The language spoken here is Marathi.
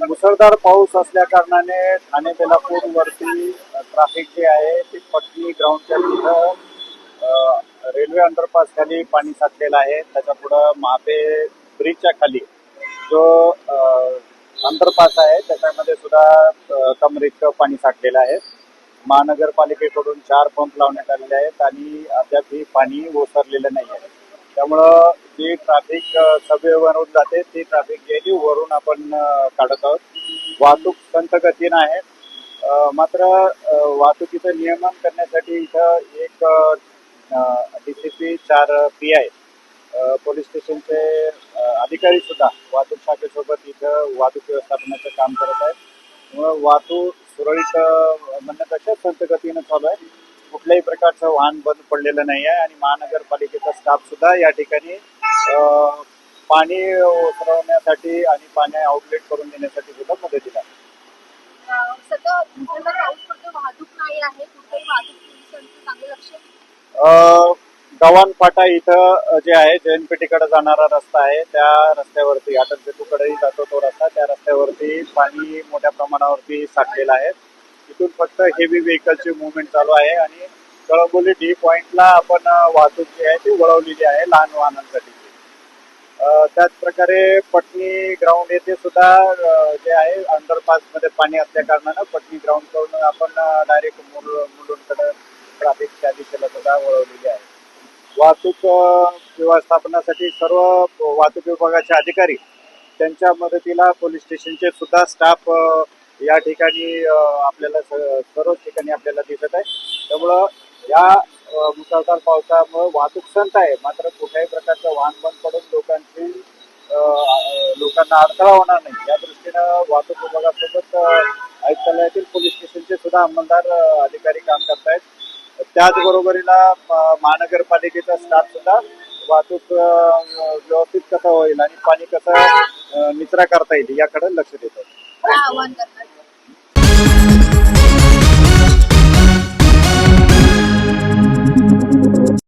मुसळधार पाऊस असल्या कारणाने ठाणे बेलापूर वरती ट्रॅफिक जे आहे ते पटनी ग्राउंडच्या तिथं रेल्वे अंडरपास खाली पाणी साठलेलं आहे. त्याच्या पुढं महापे ब्रिजच्या खाली जो अंडरपास आहे त्याच्यामध्ये सुद्धा कमरीत पाणी साठलेलं आहे. महानगरपालिकेकडून चार पंप लावण्यात आलेले आहेत आणि अद्याप ही पाणी ओसरलेलं नाही आहे त्यामुळं जी ट्रॅफिक अ, सभेवरून जाते ती ट्रॅफिक गेली वरून आपण काढत आहोत. वाहतूक संत गतीनं आहे मात्र वाहतुकीचं नियमन करण्यासाठी इथं एक डी सी पी चार पी आय पोलीस स्टेशनचे अधिकारी सुद्धा वाहतूक शाखेसोबत इथं वाहतूक व्यवस्थापनाचं काम करत आहेत. वाहतूक सुरळीत म्हणणं म्हणण्यापेक्षा संत गतीनं चालू आहे. कुठल्याही प्रकारचं वाहन बंद पडलेलं नाही आहे आणि महानगरपालिकेचा स्टाफ सुद्धा या ठिकाणी पाणी उतरवण्यासाठी आणि पाणी आउटलेट करून देण्यासाठी सुद्धा मदतीला गव्हाण फाटा इथं जे आहे जैनपेठीकडे जाणारा रस्ता आहे त्या रस्त्यावरती अटल सेतूकडेही जातो तो रस्ता त्या रस्त्यावरती पाणी मोठ्या प्रमाणावरती साठलेलं आहे. तिथून फक्त हेवी व्हेकलची मुवमेंट चालू आहे आणि कळंबोली डी पॉइंटला आपण वाहतूक जी आहे ती वळवलेली आहे लहान वाहनांसाठी. त्याचप्रकारे पटनी ग्राउंड येथे सुद्धा जे आहे अंडरपासमध्ये पाणी असल्या कारणानं पटनी ग्राउंड करून आपण डायरेक्ट मुलुंडकडे ट्रॅफिकच्या दिशेला सुद्धा वळवलेली आहे. वाहतूक व्यवस्थापनासाठी सर्व वाहतूक विभागाचे अधिकारी त्यांच्या मदतीला पोलीस स्टेशनचे सुद्धा स्टाफ या ठिकाणी आपल्याला स- सर्वच ठिकाणी आपल्याला दिसत आहे. त्यामुळं या मुसळधार पावसामुळे वाहतूक संत आहे. मात्र कुठल्याही प्रकारचं वाहन बंद पडून लोकांची लोकांना अडथळा होणार नाही. या दृष्टीनं वाहतूक विभागासोबत आयुक्तालयातील पोलीस स्टेशनचे सुद्धा अंमलदार अधिकारी काम करतायत. त्याचबरोबरीला महानगरपालिकेचा स्टाफ सुद्धा वाहतूक व्यवस्थित कसं होईल आणि पाणी कसं निचरा करता येईल याकडे लक्ष देतात आहे